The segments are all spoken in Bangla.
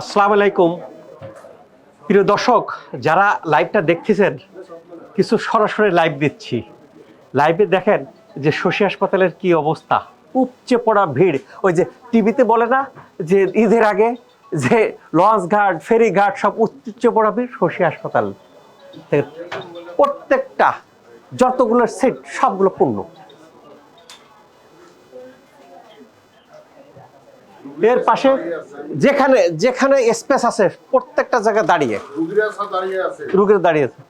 আসসালামু আলাইকুম। প্রিয় দর্শক, যারা লাইভটা দেখতেছেন, কিছু সরাসরি লাইভ দিচ্ছি। লাইভে দেখেন যে শশী হাসপাতালের কি অবস্থা। উপচে পড়া ভিড়। ওই যে টিভিতে বলে না যে ঈদের আগে যে লঞ্চ ঘাট, ফেরি ঘাট, সব উপচে পড়া ভিড় শশী হাসপাতাল। প্রত্যেকটা, যতগুলো সেট সবগুলো পূর্ণ। এর পাশে যেখানে যেখানে স্পেস আছে প্রত্যেকটা জায়গায় দাঁড়িয়ে। রুগীরা দাঁড়িয়ে আছে।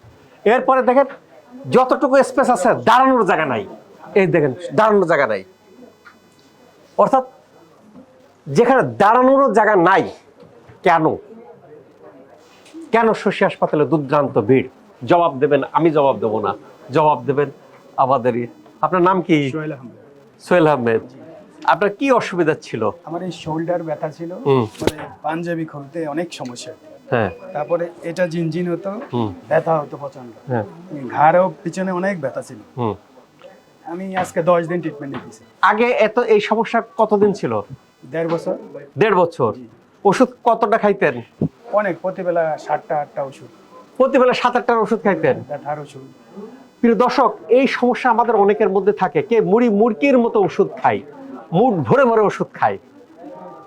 এরপরে দেখেন যতটুকু স্পেস আছে দাঁড়ানোর জায়গা নাই। এই দেখেন দাঁড়ানোর জায়গা নাই। অর্থাৎ যেখানে দাঁড়ানোর জায়গা নাই কেন? কেন শশী হাসপাতালে দুর্দান্ত ভিড়? জবাব দেবেন আমি জবাব দেবো না। জবাব দেবেন আমাদেরই। আপনার নাম কি? সোহেল আহমেদ। সোহেল আহমেদ। আপনার কি অসুবিধা ছিল? আমার এই শোল্ডার ব্যথা ছিল। মানে পাঞ্জাবি খুলতে অনেক সমস্যা। হ্যাঁ। তারপরে এটা জিনজিন হতো ব্যথা হতো প্রচণ্ড হ্যাঁ। ঘাড়েও পিছনে অনেক ব্যথা ছিল। আমি আজকে দশ দিন ট্রিটমেন্ট নিতেছি। আগে এত এই সমস্যা কতদিন ছিল? দেড় বছর। দেড় বছর। ওষুধ কতটা খাইতেন? অনেক প্রতিবেলা সাতটা আটটা ওষুধ। প্রতিবেলা সাত আটটার ওষুধ খাইতেন? ব্যথার ওষুধ। প্রিয় দর্শক এই সমস্যা আমাদের অনেকের মধ্যে থাকে। কে মুড়ি মুরগির মতো ওষুধ খাই মুড ভরে ভরে ওষুধ খাই।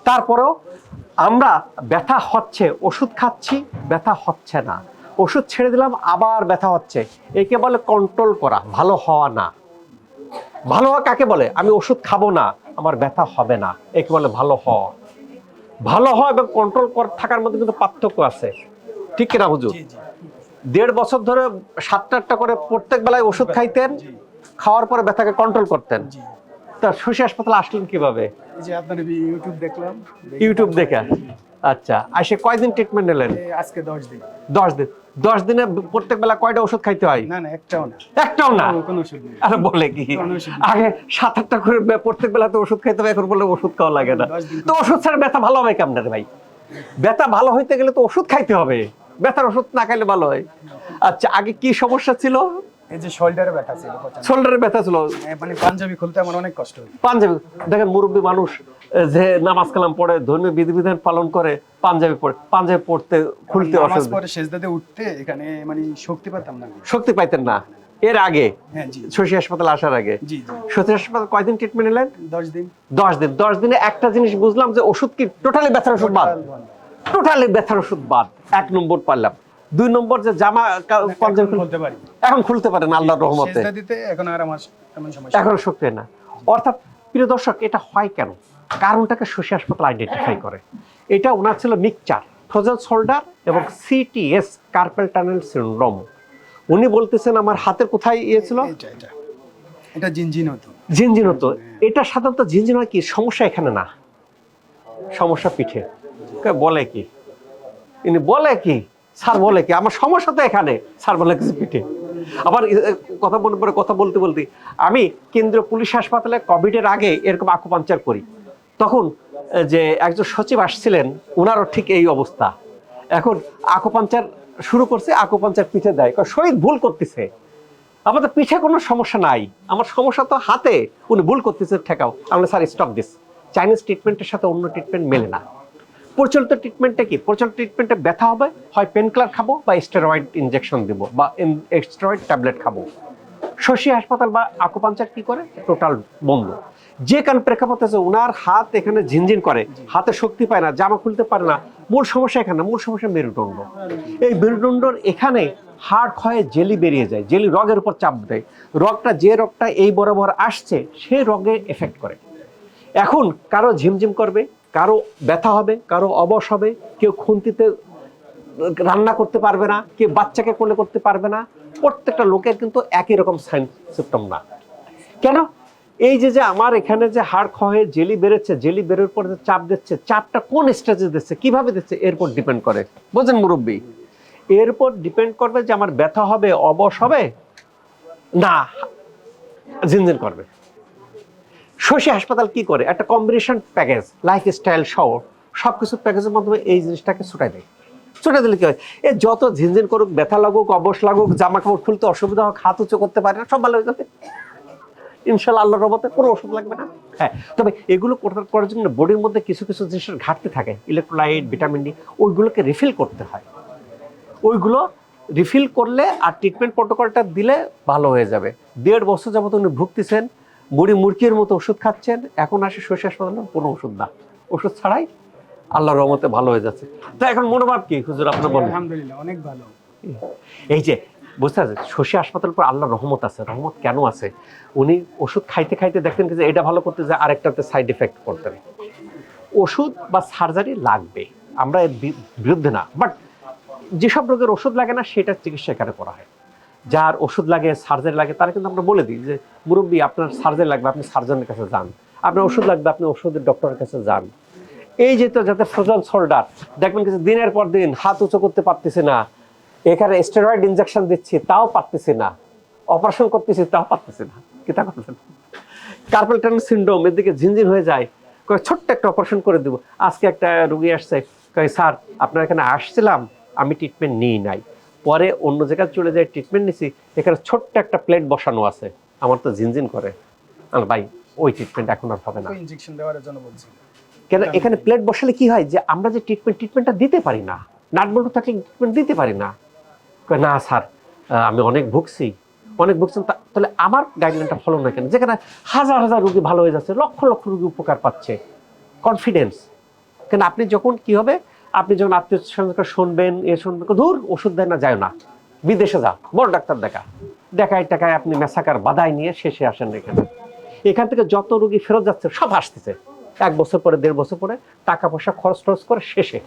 তারপরেও আমরা ব্যথা হচ্ছে ওষুধ খাচ্ছি ব্যথা হচ্ছে না। ওষুধ ছেড়ে দিলাম আবার ব্যথা হচ্ছে। একে বলে কন্ট্রোল করা ভালো হওয়া না। ভালো হওয়া কাকে বলে? আমি ওষুধ খাব না আমার ব্যথা হবে না। একে বলে ভালো হওয়া। ভালো হওয়া এবং কন্ট্রোল থাকার মধ্যে কিন্তু পার্থক্য আছে। ঠিক কিনা হুজুর? দেড় বছর ধরে সাতটা আটটা করে প্রত্যেক বেলায় ওষুধ খাইতেন খাওয়ার পরে ব্যথাকে কন্ট্রোল করতেন। তা শশী হাসপাতালে আসলেন কীভাবে? যে আপনার ইউটিউব দেখলাম ইউটিউব দেখে। আচ্ছা কয়দিন ট্রিটমেন্ট নিলেন? আজকে দশ দিন। দশ দিন। দশ দিনে প্রত্যেক বেলা কয়টা ওষুধ খাইতে হয়? না না একটাও না। একটাও না? কোনো- ওষুধ নেই। আরে বলে কি? আগে সাত আটটা করে প্রত্যেক বেলা তো ওষুধ খাইতে হবে এখন বলে ওষুধ খাওয়া লাগে না। তো ওষুধ ছাড়া ব্যথা ভালো হবে কেমন ভাই? ব্যথা ভালো হইতে গেলে তো ওষুধ খাইতে হবে। ব্যথার ওষুধ না খাইলে ভালো হয়। আচ্ছা আগে কি সমস্যা ছিল? এই যে শোল্ডারে ব্যথা ছিল শোল্ডারে ব্যথা ছিল। মানে পাঞ্জাবি খুলতে আমার অনেক কষ্ট পাঞ্জাবি দেখেন মুরব্বী মানুষ যে নামাজ কালাম পড়ে ধর্মীয় বিধিবিধান পালন করে পাঞ্জাবি পড়ে পাঞ্জাবি পড়তে খুলতে অসুবিধা। পরে শেষদাতে উঠতে এখানে মানে শক্তি পেতাম না। শক্তি পাইতেন না। এর আগে হ্যাঁ শশী হাসপাতালে আসার আগে। শশী হাসপাতাল কয়দিন ট্রিটমেন্ট নিলেন? দশ দিন। দশ দিন। দশ দিনে একটা জিনিস বুঝলাম যে ওষুধ কি? টোটালি ব্যথার ওষুধ বাদ। টোটালি ব্যথার ওষুধ বাদ। এক নম্বর পারলাম। দুই নম্বর যে জামা পাঞ্জাবি এখন পারি। এখন খুলতে পারেন আল্লাহর রহমতে। এখন আর আমার সমস্যা এখন শক্তি না। অর্থাৎ প্রিয় দর্শক এটা হয় কেন? কারণটাকে শশী হাসপাতাল আইডেন্টিফাই করে। এটা ওনার ছিল মিকচার ফ্রোজেন শোল্ডার এবং সিটিএস কার্পেল টানেল সিন্ড্রোম উনি বলতেছেন আমার হাতের কোথায় ইয়ে ছিল? এটা জিনজিন হতো। ঝিনঝিন হতো। এটা সাধারণত ঝিনঝিন হয় কি? সমস্যা এখানে না। সমস্যা পিঠে। বলে কি? ইনি বলে কি? স্যার বলে কি? আমার সমস্যা তো এখানে স্যার বলে কিছু পিঠে আবার কথা মনে পড়ে কথা বলতে বলতে আমি কেন্দ্রীয় পুলিশ হাসপাতালে কোভিডের আগে এরকম আকুপাঞ্চার করি। তখন যে একজন সচিব আসছিলেন ওনারও ঠিক এই অবস্থা। এখন আকুপাঞ্চার শুরু করছে আকুপাঞ্চার পিঠে দেয়। কারণ শহীদ ভুল করতেছে। আমাদের পিঠে কোনো সমস্যা নাই। আমার সমস্যা তো হাতে। উনি ভুল করতেছে, ঠেকাও। আমরা স্যার স্টপ দিস চাইনিজ ট্রিটমেন্টের সাথে অন্য ট্রিটমেন্ট মেলে না। প্রচলিত ট্রিটমেন্টটা কি? প্রচলিত ট্রিটমেন্টে ব্যথা হবে, হয় পেন কিলার খাব বা স্টেরয়েড ইনজেকশন দেবো বা স্টেরয়েড ট্যাবলেট খাব। শশী হাসপাতাল বা আকুপাঞ্চার কি করে? টোটাল বন্ধ। যে কারণ প্রেক্ষাপট আছে ওনার হাত এখানে ঝিনঝিন করে, হাতে শক্তি পায় না, জামা খুলতে পারে না। মূল সমস্যা এখানে, মূল সমস্যা মেরুদণ্ড। এই মেরুদণ্ডর এখানে হাড় ক্ষয়ে জেলি বেরিয়ে যায়, জেলি রগের উপর চাপ দেয়। রগটা, যে রগটা এই বরাবর আসছে সেই রগে এফেক্ট করে। এখন কারও ঝিমঝিম করবে কারও ব্যথা হবে, কারও অবশ হবে, কেউ খুন্তিতে রান্না করতে পারবে না, কেউ বাচ্চাকে কোলে করতে পারবে না, প্রত্যেকটা লোকের কিন্তু একই রকম সাইন সিমটম না। কেন? এই যে যে আমার এখানে যে হাড় ক্ষয়ে জেলি বেরোচ্ছে, জেলি বেরোর পর যে চাপ দিচ্ছে, চাপটা কোন স্টেজে দিচ্ছে, কীভাবে দিচ্ছে এরপর ডিপেন্ড করে। বোঝেন মুরব্বী এরপর ডিপেন্ড করবে যে আমার ব্যথা হবে, অবশ হবে, না, ঝিনঝিন করবে। শশী হাসপাতাল কি করে? একটা কম্বিনেশন প্যাকেজ লাইফ স্টাইল সহ সব কিছু প্যাকেজের মাধ্যমে এই জিনিসটাকে ছুটাই দেয়। ছুটে দিলে কি হয়? এ যত ঝিনঝিন করুক, ব্যথা লাগুক, অবশ লাগুক জামা কাপড় খুলতে অসুবিধা হোক, হাত উঁচু করতে পারে না, সব ভালো হয়ে যাবে। ইনশাল্লাহ আল্লাহর রহমতে কোনো ওষুধ লাগবে না। হ্যাঁ তবে এগুলো করার করার জন্য বডির মধ্যে কিছু কিছু জিনিসের ঘাটতি থাকে ইলেকট্রোলাইট ভিটামিন ডি ওইগুলোকে রিফিল করতে হয়। ওইগুলো রিফিল করলে আর ট্রিটমেন্ট প্রোটোকলটা দিলে ভালো হয়ে যাবে। দেড় বছর যাবত উনি ভুগতেছেন বুড়ি মুরগির মতো ওষুধ খাচ্ছেন এখন আসে শস্য হাসপাতালে কোনো ওষুধ না। ওষুধ ছাড়াই আল্লাহর রহমতে ভালো হয়ে যাচ্ছে। তা এখন মনোভাব কি? হুজুর আপনার বলেন। আলহামদুলিল্লাহ অনেক ভালো। এই যে বুঝতে পারছেন? শশী হাসপাতালের পর আল্লাহ রহমত আছে। রহমত কেন আছে? উনি ওষুধ খাইতে খাইতে দেখতেন যে এটা ভালো করতে যে আরেকটাতে সাইড এফেক্ট করতেন। ওষুধ বা সার্জারি লাগবে। আমরা এর বিরুদ্ধে না। বাট যেসব রোগের ওষুধ লাগে না সেটা চিকিৎসা এখানে করা হয়। যার ওষুধ লাগে সার্জারি লাগে, তারা কিন্তু আমরা বলে দিই যে, মুরব্বী, আপনার সার্জারি লাগবে, আপনি সার্জনের কাছে যান। আপনার ওষুধ লাগবে, আপনি ওষুধের ডক্টরের কাছে যান। এই যে তো যাতে ফ্রোজন শোল্ডার দেখবেন কিছু দিনের পর দিন হাত উঁচু করতে পারতেছে না, এখানে স্টেরয়েড ইনজেকশন দিচ্ছি, তাও পারতেছে না। অপারেশন করতেছি, তাও পারতেছে না। কি তা করতেন কার্পেল টানেল সিন্ড্রোম এদিকে ঝিনঝিন হয়ে যায়। ছোট্ট একটা অপারেশন করে দেবো। আজকে একটা রুগী আসছে, কয়, স্যার, আপনার এখানে আসছিলাম, আমি ট্রিটমেন্ট নিই নাই। পরে অন্য জায়গায় চলে যায় ট্রিটমেন্ট নিছি এখানে ছোট্ট একটা প্লেট বসানো আছে। আমার তো ঝিনঝিন করে। আমি ভাই ওই ট্রিটমেন্ট এখন আর হবে না। ইনজেকশন দেওয়ার জন্য বলছি। কেন? এখানে প্লেট বসালে কি হয় যে আমরা যে ট্রিটমেন্ট ট্রিটমেন্টটা দিতে পারি না নাট বল্টু থাকলে ট্রিটমেন্ট দিতে পারি না। না স্যার আমি অনেক ভুগছি। অনেক ভুগছেন তাহলে আমার গাইডলাইনটা ফলো না কেন? যেখানে হাজার হাজার রুগী ভালো হয়ে যাচ্ছে লক্ষ লক্ষ রুগী উপকার পাচ্ছে। কনফিডেন্স কেন? আপনি যখন কি হবে আপনি যখন আত্মীয় স্বজনকে শুনবেন, এ শুনবেন ধুর, ওষুধ দেয় না যায় না। বিদেশে যা বড় ডাক্তার দেখা দেখায় টাকায় আপনি মেসাকার বাধাই নিয়ে শেষে আসেন এখানে। এখান থেকে যত রুগী ফেরত যাচ্ছে, সব আসতেছে। এক বছর পরে, দেড় বছর পরে টাকা পয়সা খরচ টরচ করে শেষে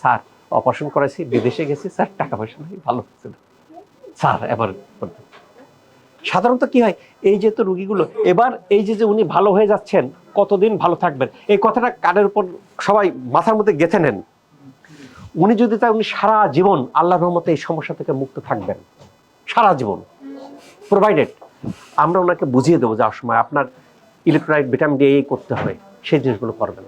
স্যার অপারেশন করেছি বিদেশে গেছি, স্যার, টাকা পয়সা নেই, ভালো হচ্ছে না। স্যার, এবার সাধারণত কি হয়, এই যে তো রুগীগুলো, এবার এই যে যে উনি ভালো হয়ে যাচ্ছেন, কতদিন ভালো থাকবেন, এই কথাটা কানের উপর সবাই মাথার মধ্যে গেঁথে নেন। উনি যদি তাই উনি সারা জীবন আল্লাহ রহমতে এই সমস্যা থেকে মুক্ত থাকবেন। সারা জীবন। প্রোভাইডেড আমরা ওনাকে বুঝিয়ে দেবো যাওয়ার সময় আপনার ইলেকট্রোলাইট ভিটামিন ডি এই করতে হবে, সেই জিনিসগুলো করবেন।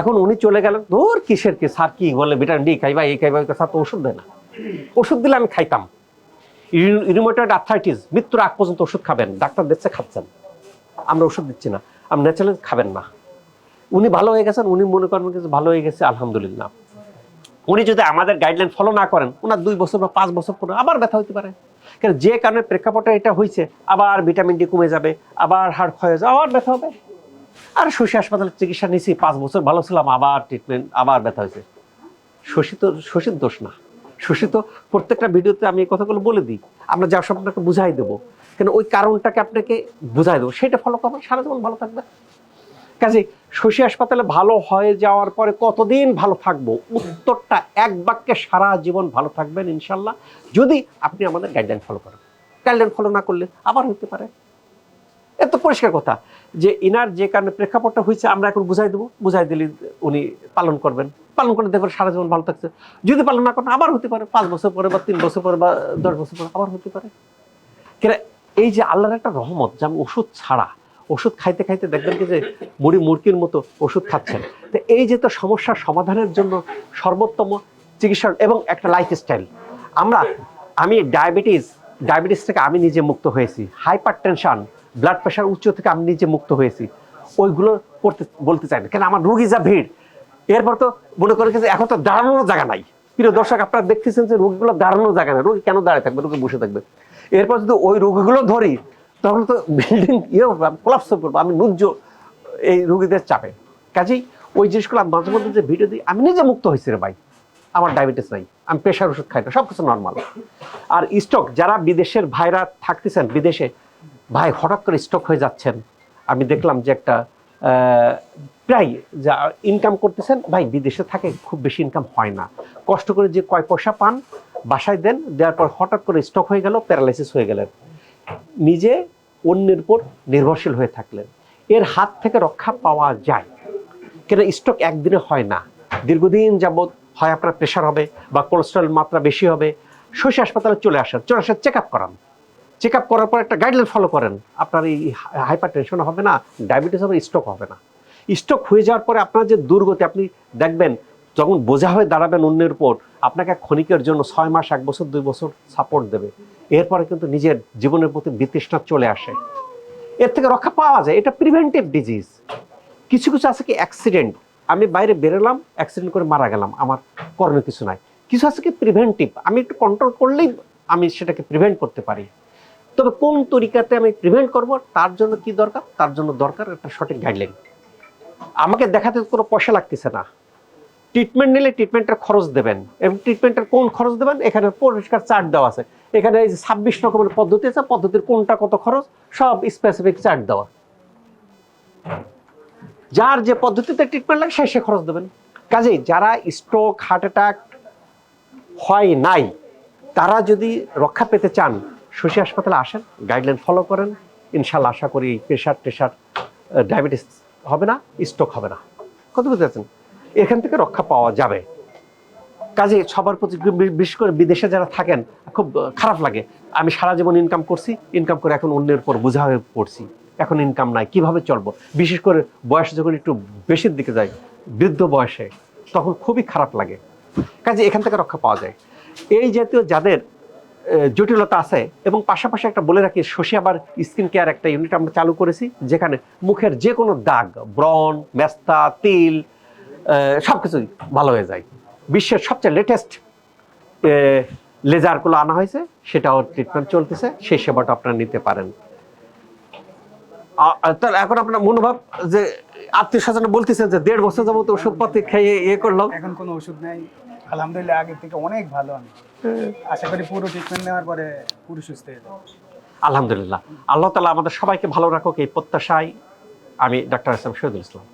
এখন উনি চলে গেলেন, ধর কিসের কি, স্যার কি বলে ভিটামিন ডি খাইবা, এই খাইবা স্যার তো ওষুধ দেয় না। ওষুধ দিলে আমি খাইতাম। রিমোটয়েড আর্থাইটিস মৃত্যুর আগ পর্যন্ত ওষুধ খাবেন, ডাক্তার দেখছে খাচ্ছেন। আমরা ওষুধ দিচ্ছি না আপনি ন্যাচারাল খাবেন না। উনি ভালো হয়ে গেছেন, উনি মনে করেন ভালো হয়ে গেছে, আলহামদুলিল্লাহ। উনি যদি আমাদের গাইডলাইন ফলো না করেন ওনার দুই বছর বা পাঁচ বছর পরে আবার ব্যথা হতে পারে। কারণ যে কারণে প্রেক্ষাপটে এটা হয়েছে আবার ভিটামিন ডি কমে যাবে, আবার হাড় ক্ষয় হয়ে যাবে, আবার ব্যথা হবে। আর শশী হাসপাতালে চিকিৎসা নিয়েছি পাঁচ বছর ভালো ছিলাম, আবার ট্রিটমেন্ট আবার ব্যথা হয়েছে শশী তো, শশীর দোষ না। শশী তো প্রত্যেকটা ভিডিওতে আমি এই কথাগুলো বলে দিই। আমরা যা সব আপনাকে বুঝাই দেবো। কেন ওই কারণটাকে আপনাকে বুঝাই দেবো। সেটা ফলো করবেন, সারা জীবন ভালো থাকবে কাজে শশী হাসপাতালে ভালো হয়ে যাওয়ার পরে কতদিন ভালো থাকব? উত্তরটা এক বাক্যে সারা জীবন ভালো থাকবেন ইনশাল্লাহ। যদি আপনি আমাদের গাইডলাইন ফলো করেন। গাইডলাইন ফলো না করলে আবার হতে পারে। এত পরিষ্কার কথা যে ইনার যে কারণে প্রেক্ষাপটটা হয়েছে আমরা এখন বুঝাই দেবো। বুঝাই দিলে উনি পালন করবেন। পালন করে দেখবেন সারা জীবন ভালো থাকছে। যদি পালন না করেন, আবার হতে পারে। পাঁচ বছর পরে বা তিন বছর পরে বা দশ বছর পরে আবার হতে পারে। কেন, এই যে আল্লাহর একটা রহমত যেমন ওষুধ ছাড়া ওষুধ খাইতে খাইতে দেখবেন কি যে মুড়ি মুরগির মতো ওষুধ খাচ্ছেন। তো এই যে তো সমস্যার সমাধানের জন্য সর্বোত্তম চিকিৎসা এবং একটা লাইফস্টাইল আমরা, আমি ডায়াবেটিস ডায়াবেটিস থেকে আমি নিজে মুক্ত হয়েছি। হাইপার টেনশন ব্লাড প্রেশার উচ্চ থেকে আমি নিজে মুক্ত হয়েছি। ওইগুলো করতে, বলতে চাই না। কেন আমার রুগী যা ভিড়, এরপর তো মনে করে যে এখন তো দাঁড়ানোর জায়গা নাই। প্রিয় দর্শক, আপনারা দেখতেছেন যে রোগীগুলো দাঁড়ানোর জায়গা নাই। রোগী কেন দাঁড়ায় থাকবে? রোগী বসে থাকবে। এরপর যদি ওই রোগীগুলো ধরি তখন তো বিল্ডিং ইয়ে কোলাপস করব আমি নুজ্জ এই রুগীদের চাপে। কাজেই ওই জিনিসগুলো আমি মাঝে মধ্যে যে ভিডিও দিই, আমি নিজে মুক্ত হয়েছি রে ভাই। আমার ডায়াবেটিস নাই, আমি প্রেশার ওষুধ খাই না সব কিছু নর্মাল আর স্টক যারা বিদেশের ভাইরা থাকতেছেন, বিদেশে, ভাই হঠাৎ করে স্টক হয়ে যাচ্ছেন। আমি দেখলাম যে একটা প্রায় যা ইনকাম করতেছেন, ভাই বিদেশে থাকে, খুব বেশি ইনকাম হয় না। কষ্ট করে যে কয় পয়সা পান, বাসায় দেন, দেওয়ার পর হঠাৎ করে স্টক হয়ে গেল প্যারালাইসিস হয়ে গেলেন। নিজে অন্যের উপর নির্ভরশীল হয়ে থাকলেন। এর হাত থেকে রক্ষা পাওয়া যায়। কেন স্ট্রোক একদিনে হয় না। দীর্ঘদিন যাবৎ হয় আপনার প্রেশার হবে বা কোলেস্ট্রল মাত্রা বেশি হবে। শশী হাসপাতালে চলে আসেন। চলে আসে চেক আপ করান। চেক আপ করার পর একটা গাইডলাইন ফলো করেন। আপনার এই হাইপার টেনশন হবে না ডায়াবেটিস হবে স্ট্রোক হবে না। স্ট্রোক হয়ে যাওয়ার পরে আপনার যে দুর্গতি, আপনি দেখবেন যখন বোঝা হয়ে দাঁড়াবেন অন্যের উপর, আপনাকে ক্ষণিকের জন্য ছয় মাস, এক বছর, দুই বছর সাপোর্ট দেবে। এরপরে কিন্তু নিজের জীবনের প্রতি বিতৃষ্ণা চলে আসে। এর থেকে রক্ষা পাওয়া যায়। এটা প্রিভেন্টিভ ডিজিজ কিছু কিছু আছে কি অ্যাক্সিডেন্ট আমি বাইরে বেরোলাম অ্যাক্সিডেন্ট করে মারা গেলাম। আমার করণীয় কিছু নাই। কিছু আছে কি প্রিভেন্টিভ আমি একটু কন্ট্রোল করলেই আমি সেটাকে প্রিভেন্ট করতে পারি। তবে কোন তরিকাতে আমি প্রিভেন্ট করব? তার জন্য কি দরকার? তার জন্য দরকার একটা সঠিক গাইডলাইন আমাকে দেখাতে কোনো পয়সা লাগতেছে না। ট্রিটমেন্ট নিলে ট্রিটমেন্টের খরচ দেবেন। এবং ট্রিটমেন্টের কোন খরচ দেবেন? এখানে পরিষ্কার চার্ট দেওয়া আছে। এখানে এই যে ছাব্বিশ রকমের পদ্ধতি আছে, পদ্ধতির কোনটা কত খরচ? সব স্পেসিফিক চার্ট দেওয়া। যার যে পদ্ধতিতে ট্রিটমেন্ট লাগে, সে সে খরচ দেবেন। কাজেই যারা স্ট্রোক হার্ট অ্যাটাক হয় নাই, তারা যদি রক্ষা পেতে চান শশী হাসপাতালে আসেন গাইডলাইন ফলো করেন। ইনশাল্লাহ আশা করি প্রেশার টেশার ডায়াবেটিস হবে না স্ট্রোক হবে না। কত বুঝতে পারছেন? এখান থেকে রক্ষা পাওয়া যাবে। কাজে সবার প্রতি বিশেষ করে বিদেশে যারা থাকেন, খুব খারাপ লাগে। আমি সারা জীবন ইনকাম করছি ইনকাম করে এখন অন্যের উপর বোঝা হয়ে পড়ছি। এখন ইনকাম নাই, কীভাবে চলবো? বিশেষ করে বয়স যখন একটু বেশির দিকে যায়, বৃদ্ধ বয়সে, তখন খুবই খারাপ লাগে। কাজে এখান থেকে রক্ষা পাওয়া যায়। এই জাতীয় যাদের জটিলতা আছে, এবং পাশাপাশি একটা বলে রাখি, শশী আবার স্কিন কেয়ার একটা ইউনিট আমরা চালু করেছি, যেখানে মুখের যে কোনো দাগ, ব্রণ, মেস্তা, তিল সব কিছুই ভালো হয়ে যায়। বিশ্বের সবচেয়ে লেটেস্ট লেজারগুলো আনা হয়েছে সেটাও ট্রিটমেন্ট চলতেছে সেই সেবাটা আপনারা নিতে পারেন। তাহলে এখন আপনার মনোভাব যে আত্মীয় স্বজন বলতেছেন যে দেড় বছর যাবত ওষুধপাতি খেয়ে ইয়ে করলাম। এখন কোনো ওষুধ নেই। আলহামদুলিল্লাহ আগের থেকে অনেক ভালো আমি। আশা করি পুরো ট্রিটমেন্ট নেওয়ার পরে পুরো সুস্থ হয়ে যাবে। আলহামদুলিল্লাহ। আল্লাহ তালা আমাদের সবাইকে ভালো রাখুক এই প্রত্যাশায় আমি ডাক্তার ইসলাম শহীদুল ইসলাম।